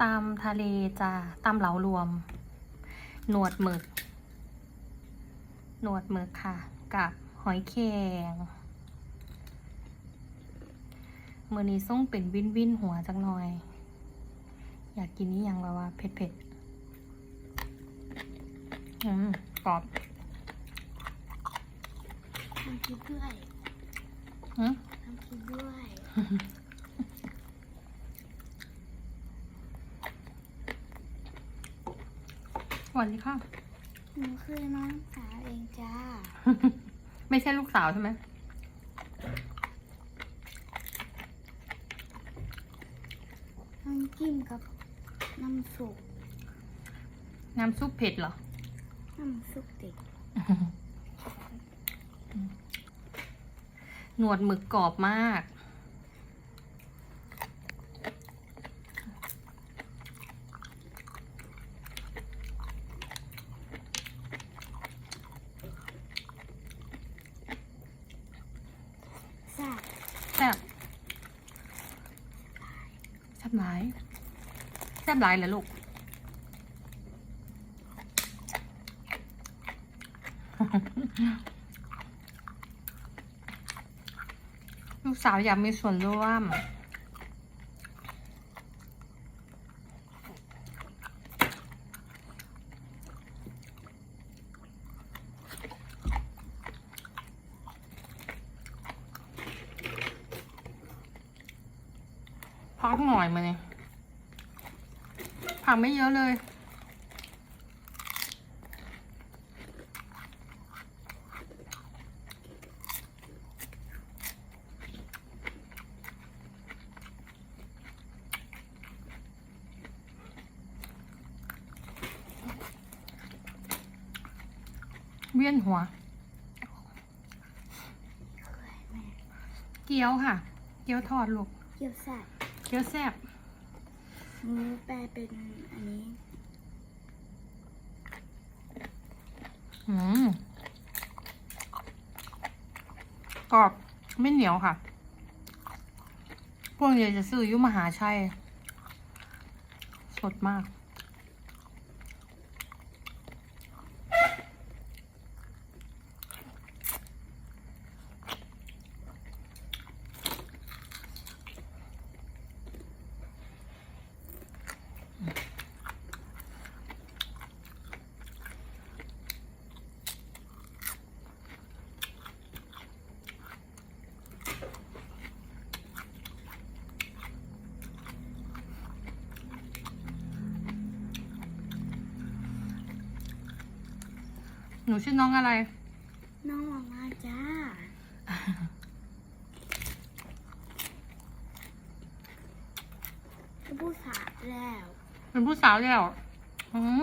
ตามทะเลจ้าตามเหลารวม หนวดหมึก หนวดหมึกค่ะ กับหอยแครงมือนี้ส่งเป็นวินวินหัวจักหน่อย อยากกินนี่ยังแบบว่าเผ็ดเผ็ดๆอืมกรอบทำคลิปด้วยอืม ทำคลิปด้วย สวัสดีค่ะ หนูคือน้องสาวเองจ้า ไม่ใช่ลูกสาวใช่ไหมน้ำจิ้มกับน้ำซุปน้ำซุปเผ็ดเหรอ น้ำซุปเด็กหนวดหมึกกรอบมาก แซ่บ แซ่บแซ่ บหลายแซ่บหลายเหรอลูกลูกสาวอยากมีส่วนร่วม พักหน่อยมาเนี่ยผักไม่เยอะเลย เวียนหัว เกี๊ยวค่ะ เกี๊ยวทอดลูก เกี๊ยวแซ่ กี๊ยวแซ่บหนูแปลเป็นอันนี้อืมกรอบไม่เหนียวค่ะ พวกนี้จะซื้ออยุมหาชัย สดมาก หนูชื่อน้องอะไร น้องหวังมาจ้า เป็นผู้สาวแล้ว เป็นผู้สาวแล้วอืม